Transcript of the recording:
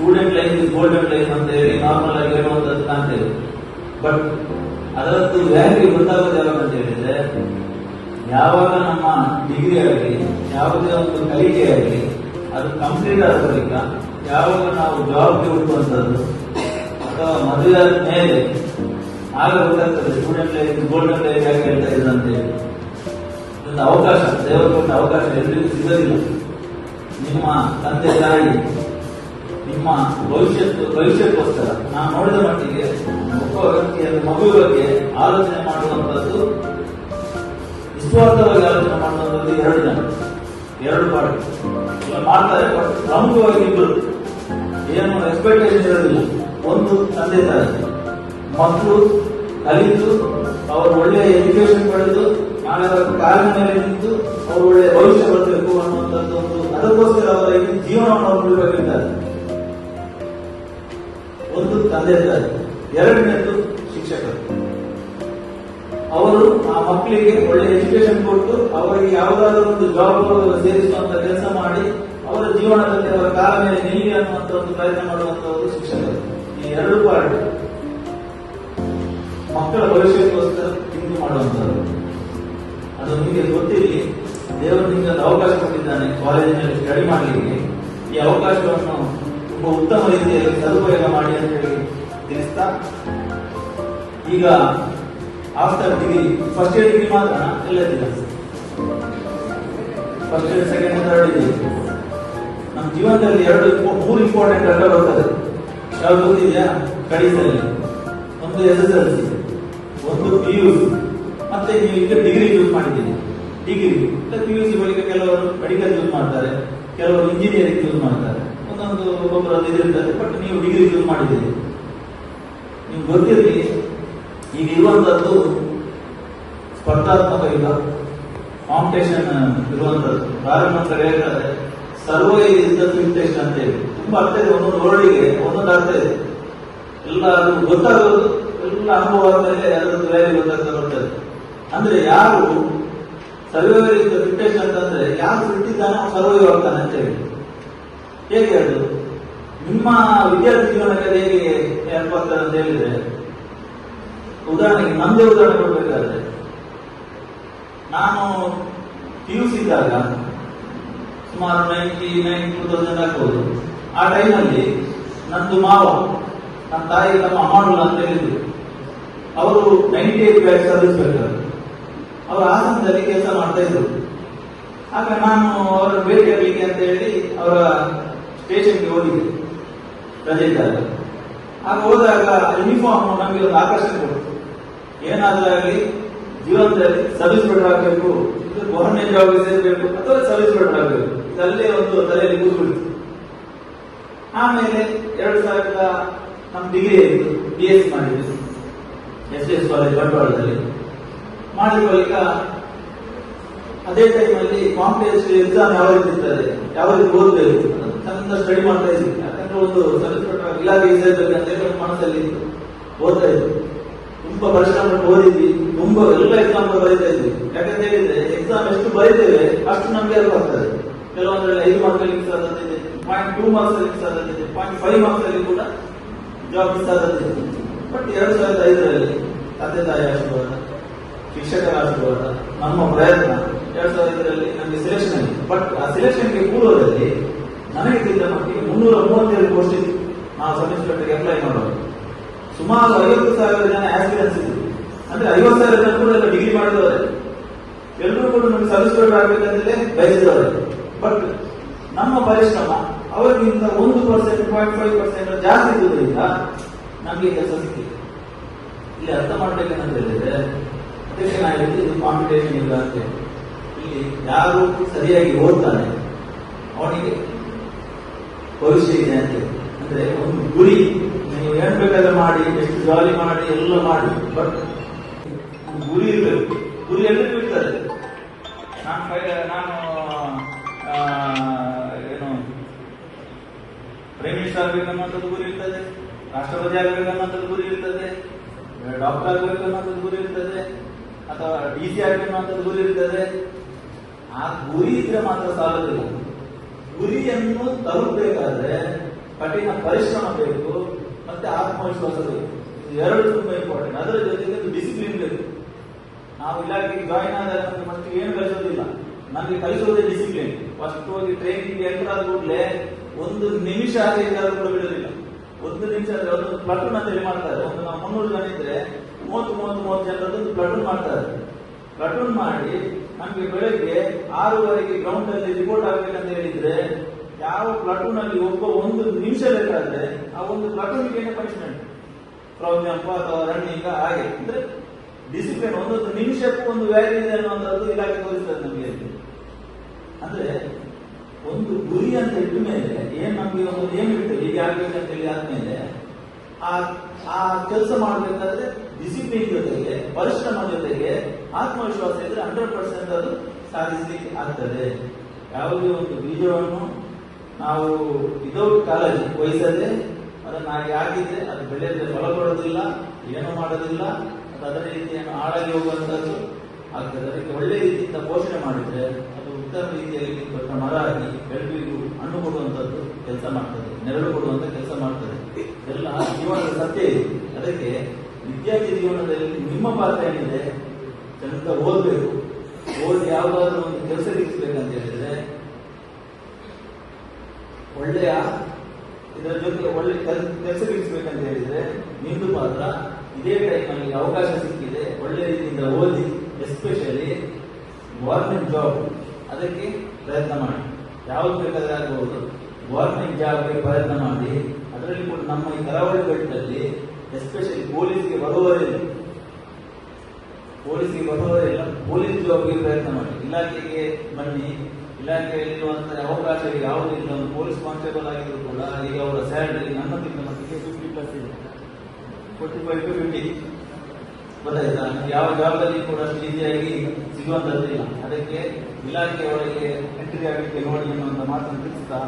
Student life is golden life ಅಂತ ಹೇಳಿ normal ಆಗಿ ಹೇಳುವಂತದ್ದು ಕಾಣ್ತೇವೆ ಬಟ್ ಅದರದ್ದು ವ್ಯಾಲ್ಯೂ ಗೊತ್ತಾಗೋದು ಯಾವಾಗ ಅಂತ ಹೇಳಿದ್ರೆ, ಯಾವಾಗ ನಮ್ಮ ಡಿಗ್ರಿ ಆಗಲಿ ಯಾವುದೇ ಒಂದು ಕಲಿಕೆ ಆಗಲಿ ಅದು ಕಂಪ್ಲೀಟ್ ಆದ ಬಳಿಕ ಯಾವಾಗ ನಾವು ಜಾಬ್ಗೆ ಹುಟ್ಟುವಂಥದ್ದು ಅಥವಾ ಮದುವೆ ಆದ ಮೇಲೆ ಆಗ ಗೊತ್ತಾಗ್ತದೆ ಸ್ಟೂಡೆಂಟ್ ಲೈಫ್ ಗೋಲ್ಡನ್ ಲೈಫ್ ಯಾಕೆ ಹೇಳ್ತಾ ಹೇಳಿ. ಒಂದು ಅವಕಾಶ, ದೇವರು ಕೊಟ್ಟ ಅವಕಾಶ, ಎಲ್ರಿಗೂ ಸಿಗೋದಿಲ್ಲ. ನಿಮ್ಮ ತಂದೆ ತಾಯಿ ನಿಮ್ಮ ಭವಿಷ್ಯತ್ತು ಭವಿಷ್ಯಕ್ಕೋಸ್ಕರ ನಾನು ನೋಡಿದ ಮಟ್ಟಿಗೆ ಒಬ್ಬ ವ್ಯಕ್ತಿಯ ಮಗು ಬಗ್ಗೆ ಆಲೋಚನೆ ಮಾಡುವಂತದ್ದು ನಿಸ್ವಾರ್ಥವಾಗಿ ಆಲೋಚನೆ ಮಾಡುವಂಥದ್ದು ಎರಡು ಜನ. ಎರಡು ಇಲ್ಲ ಮಾಡ್ತಾರೆ ಬಟ್ ಪ್ರಮುಖವಾಗಿ ಇಬ್ಬರು. ಏನು ಎಕ್ಸ್ಪೆಕ್ಟೇಷನ್ ಇರೋದಿಲ್ಲ. ಒಂದು ತಂದೆ ತಾಯಿ. ಮಕ್ಕಳು, ಕಲಿತು, ಅವರು ಒಳ್ಳೆಯ ಎಜುಕೇಶನ್ ಪಡೆದು ನಾಳೆ ಕಾಲಿನ ಮೇಲೆ ನಿಂತು ಅವರು ಒಳ್ಳೆಯ ಭವಿಷ್ಯ ಬರಬೇಕು ಅನ್ನುವಂಥದ್ದು ಒಂದು ಅದಕ್ಕೋಸ್ಕರ ಅವರ ಜೀವನವನ್ನು ಒಂದು ತಂದೆ ತಾಯಿ ಎರಡನೇದು ಶಿಕ್ಷಕರು. ಅವರು ಆ ಮಕ್ಕಳಿಗೆ ಒಳ್ಳೆ ಎಜುಕೇಶನ್ ಕೊಟ್ಟು ಅವರಿಗೆ ಯಾವುದಾದ್ರೂ ಒಂದು ಜಾಬ್ ಸೇರಿಸುವಂತ ಕೆಲಸ ಮಾಡಿ ಅವರ ಜೀವನದಲ್ಲಿ ಅವರ ಕಾಲ ಮೇಲೆ ನಿಲ್ಲಿ ಅನ್ನುವಂತ ಒಂದು ಪ್ರಯತ್ನ ಮಾಡುವಂತವರು ಶಿಕ್ಷಕರು. ಈ ಎರಡು ಪಾರ್ಟ್ ಮಕ್ಕಳ ಭವಿಷ್ಯಕ್ಕೋಸ್ಕರ ತಿಂದು ಮಾಡುವಂತದ್ದು ಅದು ನಿಮಗೆ ಗೊತ್ತಿರಲಿ, ದೇವರು ನಿಮಗೆ ಅವಕಾಶ ಕೊಟ್ಟಿದ್ದಾನೆ ಕಾಲೇಜಿನಲ್ಲಿ ಸ್ಟಡಿ ಮಾಡಲಿಕ್ಕೆ. ಈ ಅವಕಾಶವನ್ನು ತುಂಬಾ ಉತ್ತಮ ರೀತಿಯಲ್ಲಿ ಸದುಪಯೋಗ ಮಾಡಿ ಅಂತ ಹೇಳಿ ತಿಳಿಸ್ತಾ. ಈಗ after degree first year degree ಮಾತ್ರ ಎಲ್ಲ ಇದ್ದೀರಾ ಫಸ್ಟ್ ಇಯರ್ ಸೆಕೆಂಡ್ ಥರ್ಡ್ ಇದೆ ನಮ್ಮ ಜೀವನದಲ್ಲಿ ಎರಡು ಮೂರು ಇಂಪಾರ್ಟೆಂಟ್ ಅಡ್ಡ ಬರ್ತದೆ. ಯಾವ್ದು ಗೊತ್ತಿದೆಯಾ? ಕಡಿತಲ್ಲಿ ಒಂದು ಎಸ್ ಎಸ್ ಎಲ್ ಸಿ ಒಂದು ಪಿ ಯು ಸಿ ಮತ್ತೆ ನೀವು ಈಗ ಡಿಗ್ರಿ ಯೂಸ್ ಮಾಡಿದ್ದೀನಿ ಡಿಗ್ರಿ ಪಿ ಯು ಸಿ ಬಳಿಕ ಕೆಲವರು ಮೆಡಿಕಲ್ ಯೂಸ್ ಮಾಡ್ತಾರೆ, ಕೆಲವರು ಇಂಜಿನಿಯರಿಂಗ್ ಯೂಸ್ ಮಾಡ್ತಾರೆ. ಒಂದೊಂದು ಒಬ್ಬರದ್ದು ಇದಿರ್ತದೆ ಬಟ್ ನೀವು ಡಿಗ್ರಿ ಯೂಸ್ ಮಾಡಿದ್ದೀರಿ. ನೀವು ಗೊತ್ತಿರಲಿ ಈಗ ಇರುವಂತದ್ದು ಸ್ಪರ್ಧಾತ್ಮಕ ಇಲ್ಲ ಕಾಂಪಿಟೇಷನ್ ಇರುವಂತದ್ದು ಪ್ರಾರಂಭ ಹೇಳ್ತಾರೆ ಸರ್ವ ಇಸ್ ದ ಟೆಸ್ಟ್ ಅಂತ ಹೇಳಿ. ತುಂಬಾ ಅರ್ಥ ಇದೆ, ಒಂದೊಂದು ವರ್ಡಿಗೆ ಒಂದೊಂದು ಅರ್ಥ ಇದೆ. ಎಲ್ಲ ಅದು ಗೊತ್ತಾಗೋದು, ಎಲ್ಲ ಅನುಭವ ಮೇಲೆ ಅದರದ್ದು ವ್ಯಾಲ್ಯೂ ಗೊತ್ತಾಗ್ತಾ ಬರ್ತದೆ. ಅಂದ್ರೆ ಯಾರು ಸರ್ವೈವರ್ ಇಸ್ ದ ಅಂತಂದ್ರೆ ಯಾರು ಫಿಟ್ ಇದ್ದಾನೆ ಸರ್ವೈವ್ ಆಗ್ತಾನೆ ಅಂತ ಹೇಳಿ. ಹೇಗೆ ಅದು. ನಿಮ್ಮ ವಿದ್ಯಾರ್ಥಿ ಅದು ಹೇಗೆ ಆಗ್ತದೆ ಅಂತ ಹೇಳಿದ್ರೆ, ಉದಾಹರಣೆಗೆ ನಮ್ದೇ ಉದಾಹರಣೆ ಕೊಡ್ಬೇಕಾದ್ರೆ, ನಾನು ಪಿ ಯು ಸಿ ಇದ್ದಾಗ ಸುಮಾರು ನೈಂಟಿ ನೈನ್ ಟೂ ತೌಸಂಡ್ ಆಗ್ಬೋದು ಆ ಟೈಮಲ್ಲಿ ನಂದು ಮಾವ ನನ್ನ ತಾಯಿ ತಮ್ಮ ಮಾಡಲ್ಲ ಅಂತ ಹೇಳಿದ್ರು. ಅವರು ನೈಂಟಿ ಏಟ್ ಬ್ಯಾಚ್ ಸರ್ವಿಸ್ ಬೇಕಾದ್ರು ಅವರು ಹಾಸನದಲ್ಲಿ ಕೆಲಸ ಮಾಡ್ತಾ ಇದ್ರು. ಆಗ ನಾನು ಅವರ ಭೇಟಿಯಾಗಲಿಕ್ಕೆ ಅಂತ ಹೇಳಿ ಅವರ ಸ್ಟೇಷನ್ಗೆ ಹೋಗಿದ್ದೆ ರಜೆ ಇದ್ದಾಗ ಆಗ ಹೋದಾಗ ಯೂನಿಫಾರ್ಮ್ ನಮಗೆ ಒಂದು ಆಕರ್ಷಣೆ ಕೊಡ್ತು. ಏನಾದರೂ ಆಗಲಿ, ಜೀವನದಲ್ಲಿ ಸರ್ವಿಸ್ ಬೆಟರ್ ಆಗಬೇಕು ಇದು ಗವರ್ಮೆಂಟ್ ಜಾಬ್ ಸೇರಬೇಕು, ಅಥವಾ ಸರ್ವಿಸ್ ಬೆಟರ್ ಆಗಬೇಕು. ಇದಲ್ಲೇ ಒಂದು ತಲೆಯಲ್ಲಿ ಕೂತ್ಕೊಳ್ತು ಆಮೇಲೆ ಎರಡು ಸಾವಿರದ ನಮ್ಮ ಡಿಗ್ರಿ ಆಯಿತು ಬಿ ಎಸ್ ಮಾಡಿದ್ವಿ. ಎಸ್ ಎಸ್ ಕಾಲೇಜ್ ಬಂಟ್ವಾಳದಲ್ಲಿ. ಮಾಡಿದ ಬಳಿಕ ಅದೇ ಟೈಮಲ್ಲಿ ಕಾಂಪಿಟೇಟಿವ್ ಎಕ್ಸಾಮ್ ಯಾವ ರೀತಿ ಇರ್ತದೆ ಯಾವ ರೀತಿ ಓದಬೇಕು ಚಂದ ಸ್ಟಡಿ ಮಾಡ್ತಾ ಇದ್ದೀನಿ. ಯಾಕಂದ್ರೆ ಒಂದು ಸರ್ಟಿಫಿಕೇಟ್ ಇಲಾಖೆ ಇದ್ದಲ್ಲಿ ಅಂತ ಮನಸ್ಸಲ್ಲಿ ಓದ್ತಾ ಇದ್ವಿ ತುಂಬಾ ಪರಿಶ್ರಮ ಓದಿದ್ವಿ. ತುಂಬಾ ಎಲ್ಲ ಎಕ್ಸಾಮ್ ಬರೀತಾ ಇದ್ವಿ. ಯಾಕಂತ ಹೇಳಿದ್ರೆ ಎಕ್ಸಾಮ್ ಎಷ್ಟು ಬರೀತೇವೆ, ಅಷ್ಟು ನಮ್ಗೆ ಅರ್ಥ ಆಗ್ತದೆ. ಕೆಲವೊಂದ್ರಲ್ಲಿ ಐದು ಮಾರ್ಕ್ ಅಲ್ಲಿ ಸಾಧ್ಯತೆ ಇದೆ ಪಾಯಿಂಟ್ ಟೂ ಮಾರ್ಕ್ಸ್ ಅಲ್ಲಿ ಸಾಧ್ಯತೆ ಇದೆ ಪಾಯಿಂಟ್ ಫೈವ್ ಮಾರ್ಕ್ಸ್ ಅಲ್ಲಿ ಕೂಡ ಜಾಬ್ ಸಾಧ್ಯತೆ ಇದೆ ಬಟ್ ಎರಡ್ ಸಾವಿರದ ಐದರಲ್ಲಿ ತಂದೆ ತಾಯಿ ಆಶೀರ್ವಾದ, ಶಿಕ್ಷಕರ ಆಶೀರ್ವಾದ, ನಮ್ಮ ಪ್ರಯತ್ನ ಎರಡ್ ಸಾವಿರದ ಐದರಲ್ಲಿ ನಮಗೆ ಸೆಲೆಕ್ಷನ್ ಆಗಿದೆ. ಬಟ್ ಆ ಸೆಲೆಕ್ಷನ್ಗೆ ಪೂರ್ವದಲ್ಲಿ ನನಗೆ ತಿಳಿದ ಮಟ್ಟಿಗೆ ಮುನ್ನೂರ ಮೂವತ್ತೇಳು ಕೋಟಿ ನಾವು ಸೆಮಿಸ್ಟರ್ಗೆ ಅಪ್ಲೈ ಮಾಡೋದು ಸುಮಾರು ಐವತ್ತು ಸಾವಿರ ಜನ ಆಸ್ಪಿರೆನ್ಸ್ ಇದ್ರು. ಅಂದ್ರೆ ಐವತ್ತು ಸಾವಿರ ಜನ ಕೂಡ ಡಿಗ್ರಿ ಮಾಡಿದವರೆ. ಎಲ್ಲರೂ ಕೂಡ ನಮಗೆ ಸರ್ವಿಸ್ ಆಗ್ಬೇಕಂತಲೇ ಬಯಸಿದವರೆ. ಬಟ್ ನಮ್ಮ ಪರಿಶ್ರಮ, ಅವರಿಗಿಂತ ಒಂದು ಪರ್ಸೆಂಟ್ ಪಾಯಿಂಟ್ ಫೈವ್ ಪರ್ಸೆಂಟ್ ಜಾಸ್ತಿ ಇರುವುದರಿಂದ ನಮಗೆ ಕೆಲಸ ಸಿಕ್ಕಿದೆ. ಇಲ್ಲಿ ಅರ್ಥ ಮಾಡ್ಬೇಕಂತ ಹೇಳಿದ್ರೆ ಅದಕ್ಕೆ ನಾನು ಇದು ಕಾಂಪಿಟೇಷನ್ ಇಲ್ಲ ಅಂತ ಇಲ್ಲಿ ಯಾರು ಸರಿಯಾಗಿ ಓದ್ತಾನೆ ಅವನಿಗೆ ಭವಿಷ್ಯ ಇದೆ ಅಂತ ಅಂದ್ರೆ ಒಂದು ಗುರಿ, ನೀವು ಏನ್ ಬೇಕಾದ್ರೆ ಮಾಡಿ, ಎಷ್ಟು ಜಾಲಿ ಮಾಡಿ, ಎಲ್ಲ ಮಾಡಿ, ಬಟ್ ಗುರಿ ಇರಬೇಕು. ಗುರಿ ಎಲ್ಲ ಇರ್ತದೆ. ನಾನು ನಾನು ಏನು, ಪ್ರೈಮ್ ಮಿನಿಸ್ಟರ್ ಆಗ್ಬೇಕನ್ನುವಂಥದ್ದು ಗುರಿ ಇರ್ತದೆ, ರಾಷ್ಟ್ರಪತಿ ಆಗ್ಬೇಕನ್ನುವಂಥದ್ದು ಗುರಿ ಇರ್ತದೆ, ಡಾಕ್ಟರ್ ಆಗ್ಬೇಕನ್ನುವಂಥದ್ದು ಗುರಿ ಇರ್ತದೆ, ಅಥವಾ ಡಿ ಸಿ ಆಗ್ಬೇಕನ್ನುವಂಥದ್ದು ಗುರಿ ಇರ್ತದೆ. ಆ ಗುರಿ ಇದ್ರೆ ಮಾತ್ರ ಸಾಲುದಿಲ್ಲ. ಗುರಿಯನ್ನು ತಲುಪಬೇಕಾದ್ರೆ ಕಠಿಣ ಪರಿಶ್ರಮ ಬೇಕು ಮತ್ತೆ ಆತ್ಮವಿಶ್ವಾಸ ಬೇಕು. ಎರಡು ತುಂಬಾ ಇಂಪಾರ್ಟೆಂಟ್ ಅದರ ಜೊತೆಗೆ ಡಿಸಿಪ್ಲಿನ್ ಬೇಕು. ನಾವು ಇಲಾಖೆಗೆ ಜಾಯಿನ್ ಆದಾಗ ಮತ್ತೆ ಏನು ಕಲಿಸೋದಿಲ್ಲ. ನಮಗೆ ಕಲಿಸೋದೇ ಡಿಸಿಪ್ಲಿನ್ ಫಸ್ಟ್ ಹೋಗಿ ಟ್ರೈನಿಂಗ್ ಎಂಟರ್ ಕೂಡಲೇ ಒಂದು ನಿಮಿಷ ಆಗಿ ಎಲ್ಲರೂ ಕೂಡ ಬಿಡೋದಿಲ್ಲ. ಒಂದು ನಿಮಿಷ ಆದ್ರೆ ಒಂದು ಪ್ಲಟೂನ್ ಅಂತ ಹೇಳಿ ಮಾಡ್ತಾರೆ. ಒಂದು ನಾವು ಮುನ್ನೂರು ಜನ ಇದ್ರೆ ಮೂವತ್ತು ಮೂವತ್ತು ಮೂವತ್ತು ಜನರದ್ದು ಒಂದು ಪ್ಲಟೂನ್ ಮಾಡ್ತಾರೆ. ಪ್ಲಟೂನ್ ಮಾಡಿ ನಮ್ಗೆ ಬೆಳಗ್ಗೆ ಆರೂವರೆಗೆ ಗ್ರೌಂಡ್ ಅಲ್ಲಿ ರಿಪೋರ್ಟ್ ಆಗ್ಬೇಕಂತ ಹೇಳಿದ್ರೆ, ಯಾವ ಪ್ಲಾಟೂನ್ ಅಲ್ಲಿ ಒಬ್ಬ ಒಂದು ನಿಮಿಷ ಬೇಕಾದ್ರೆ ಆ ಒಂದು ಪ್ಲಟೂನ್ಗೆ ಪನಿಷ್ಮೆಂಟ್ ಪ್ರಾಬ್ಲಮ್ ಅಥವಾ ರನ್ನಿಂಗ್ ಹಾಗೆ ಅಂದ್ರೆ ಡಿಸಿಪ್ಲಿನ್ ಒಂದೊಂದು ನಿಮಿಷಕ್ಕೂ ಒಂದು ವ್ಯಾಲ್ಯೂ ಇದೆ ಅನ್ನೋದು ಇಲಾಖೆ ತೋರಿಸ್ತದೆ ನಮಗೆ. ಅಂದ್ರೆ ಒಂದು ಗುರಿ ಅಂತ ಇಟ್ಟ ಮೇಲೆ ಏನ್ ನಮ್ಗೆ ಒಂದು ನೇಮ್ ಇರ್ತದೆ, ಹೀಗೆ ಆಗ್ಬೇಕು ಅಂತ ಹೇಳಿ ಆದ್ಮೇಲೆ ಆ ಕೆಲಸ ಮಾಡ್ಬೇಕಾದ್ರೆ ಡಿಸಿಪ್ಲಿನ್ ಜೊತೆಗೆ, ಪರಿಶ್ರಮ ಜೊತೆಗೆ, ಆತ್ಮವಿಶ್ವಾಸ ಇದ್ರೆ ಹಂಡ್ರೆಡ್ ಪರ್ಸೆಂಟ್ ಅದು ಸಾಧಿಸಲಿಕ್ಕೆ ಆಗ್ತದೆ. ಯಾವುದೇ ಒಂದು ಬೀಜವನ್ನು ನಾವು ವಿದೌಟ್ ಕಾಳಜಿ ವಹಿಸದೆ ಅದನ್ನು ಹಾಗೆ ಹಾಕಿದ್ರೆ ಅದು ಬೆಳೆಯದೆ ಫಲ ಕೊಡೋದಿಲ್ಲ, ಏನು ಮಾಡೋದಿಲ್ಲ, ಅದು ಅದರ ರೀತಿಯನ್ನು ಹಾಳಾಗಿ ಹೋಗುವಂಥದ್ದು ಆಗ್ತದೆ. ಅದಕ್ಕೆ ಒಳ್ಳೆ ರೀತಿಯಿಂದ ಪೋಷಣೆ ಮಾಡಿದ್ರೆ ಅದು ಉತ್ತಮ ರೀತಿಯಲ್ಲಿ ದೊಡ್ಡ ಮರ ಆಗಿ ಎಲ್ರಿಗೂ ಹಣ್ಣು ಕೊಡುವಂಥದ್ದು ಕೆಲಸ ಮಾಡ್ತದೆ, ನೆರಳು ಕೊಡುವಂತ ಕೆಲಸ ಮಾಡ್ತದೆ. ಎಲ್ಲ ಜೀವನದ ಸತ್ಯ ಇದೆ. ಅದಕ್ಕೆ ವಿದ್ಯಾರ್ಥಿ ಜೀವನದಲ್ಲಿ ನಿಮ್ಮ ಪಾತ್ರ ಏನಿದೆ? ಚಂದ ಓದ್ಬೇಕು. ಓದಿ ಯಾವುದಾದ್ರೂ ಒಂದು ಕೆಲಸ ಸಿಗಿಸ್ಬೇಕಂತ ಹೇಳಿದ್ರೆ, ಒಳ್ಳೆಯ ಇದರ ಜೊತೆ ಒಳ್ಳೆ ಕೆಲಸ ಸಿಗಿಸ್ಬೇಕಂತ ಹೇಳಿದ್ರೆ, ನಿಮ್ದು ಪಾತ್ರ ಇದೇ ಟೈಮಲ್ಲಿ ಅವಕಾಶ ಸಿಕ್ಕಿದೆ, ಒಳ್ಳೆ ರೀತಿಯಿಂದ ಓದಿ ಎಸ್ಪೆಷಲಿ ಗೌರ್ಮೆಂಟ್ ಜಾಬ್ ಅದಕ್ಕೆ ಪ್ರಯತ್ನ ಮಾಡಿ. ಯಾವ್ದು ಬೇಕಾದ್ರೆ ಆಗಬಹುದು ಗೌರ್ಮೆಂಟ್ ಜಾಬ್ಗೆ ಪ್ರಯತ್ನ ಮಾಡಿ. ಅದರಲ್ಲಿ ಕೂಡ ನಮ್ಮ ಈ ಕರಾವಳಿ ಬೆಟ್ಟದಲ್ಲಿ ಎಸ್ಪೆಷಲಿ ಪೊಲೀಸ್ಗೆ ಬರುವವರೇ ಪೊಲೀಸ್ಗೆ ಬರುವವರೆಲ್ಲ ಪೊಲೀಸ್ ಜಾಬ್ಗೆ ಪ್ರಯತ್ನ ಮಾಡಿ. ಇಲಾಖೆಗೆ ಬನ್ನಿ. ಇಲಾಖೆಯಲ್ಲಿರುವಂತಹ ಅವಕಾಶ ಯಾವುದಿಲ್ಲ ಒಂದು ಪೊಲೀಸ್ ಕಾನ್ಸ್ಟೇಬಲ್ ಆಗಿದ್ರು ಕೂಡ ಈಗ ಅವರ ಸ್ಯಾಲರಿ ನನ್ನ ತಿಂಗಳ ಮಟ್ಟಿಗೆ ಫಿಫ್ಟಿ ಪ್ಲಸ್ ಇದೆ. ಫೋರ್ಟಿ ಫೈವ್ ಟು ಫಿಫ್ಟಿ ಯಾವ ಜಾಬ್ದಲ್ಲಿ ಕೂಡ ಅಷ್ಟು ಈಸಿಯಾಗಿ ಸಿಗುವಂತದ್ದಿಲ್ಲ ಅದಕ್ಕೆ ಇಲಾಖೆಯವರಿಗೆ ಎಂಟ್ರಿ ಆಗಲಿಕ್ಕೆ ನೋಡಿ ಅನ್ನುವಂತ ಮಾತನ್ನು ತಿಳಿಸ್ತಾ